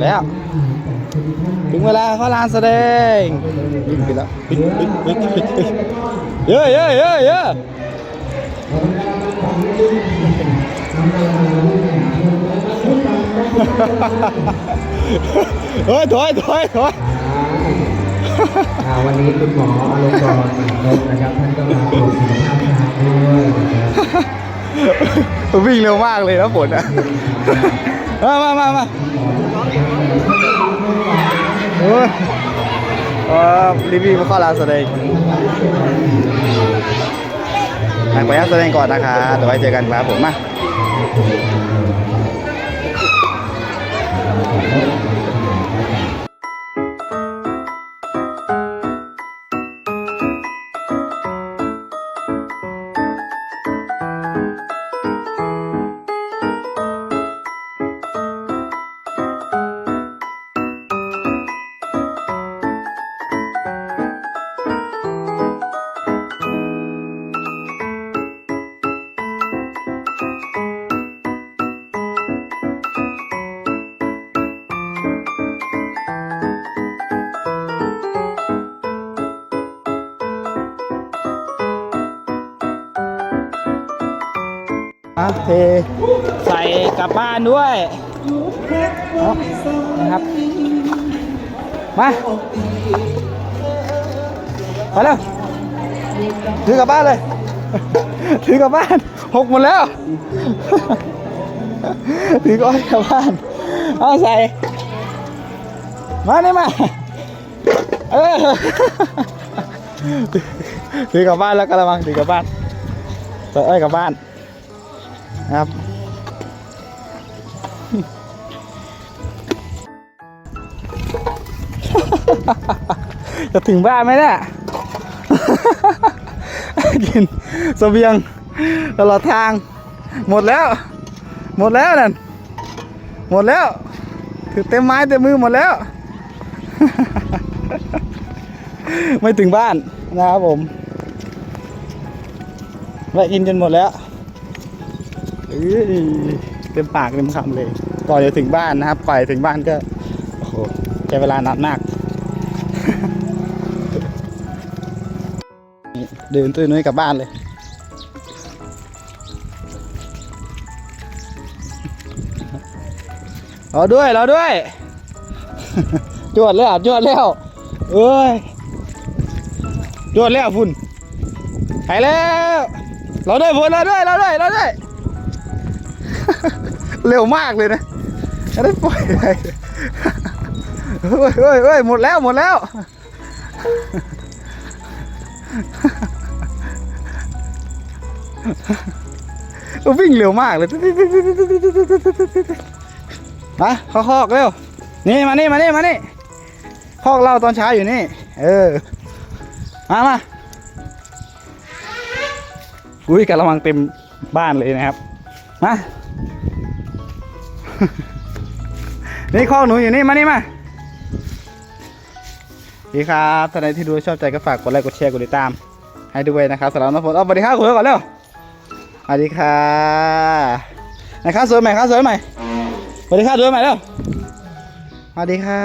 แล้ว ถึงเวลาเขาลานแสดงวิ่งไปแล้วเฮ้ยเฮ้ยเฮ้ยเยเยอะเยอะเยอะเยอะเฮ้ยถอยถอยถอยวันนี้คุณหมออลงกรณ์นกนะครับท่านก็มาตรวจสุขภาพช้างด้วยนะครับวิ่งเร็วมากเลยนะฝนอะ มามามามา โอ้ยรีวิวมาเข้าลานแสดงทางไปแสดงก่อนนะคะเดี๋ยวไว้เจอกันครับผมมา อะเทใส่กลับบ้านด้วยเอานะครับ มาไปแล้วถือกลับบ้านเลย ถือกลับบ้านหกหมดแล้ว ถือก้อยกลับบ้าน เอาใส่ มาเนี่ยมา เออ ถือกลับบ้านแล้วกระมังถือกลับบ้านใส่อ้อยกลับบ้าน ครับจะถึงบ้านไหมเนี่ยกินเสบียงตลอดทาง หมดแล้ว หมดแล้วนั่นหมดแล้ว ถือเต็มไม้เต็มมือหมดแล้ว ไม่ถึงบ้านนะครับผมแวะกินจนหมดแล้ว เต็มปากเต็มคำเลย ก่อนจะถึงบ้านนะครับไปถึงบ้านก็ โอ้โหใช้เวลานานมากเดินตุ้ยนุ้ยกลับบ้านเลยรอด้วยรอด้วย จวดแล้วจวดแล้วเอ้ยจวดแล้วพุ่นไปแล้ว เราด้วยพุ่นเราด้วยเราด้วยเราด้วย เร็วมากเลยนะไม่ได้ปล่อยอะไรเฮ้ยเฮ้ยเฮ้ยหมดแล้วหมดแล้ววิ่งเร็วมากเลยมาเขาคอกเร็ว นี่มานี่มานี่มานี่คอกเราตอนเช้าอยู่นี่ เออ มามาอุ้ยกระมังเต็มบ้านเลยนะครับ มา นี่ข้อหนูอยู่นี่มานี่มาดีครับท่านใดที่ดูชอบใจก็ฝากกดไลค์กดแชร์กดติดตาม ให้ด้วยนะครับสำหรับน้องฝนเอาสวัสดีครับคุณก่อนเร็วสวัสดีค่ะนะครับสวยใหม่ครับสวยใหม่สวัสดีค่ะสวยใหม่เร็วสวัสดีค่ะ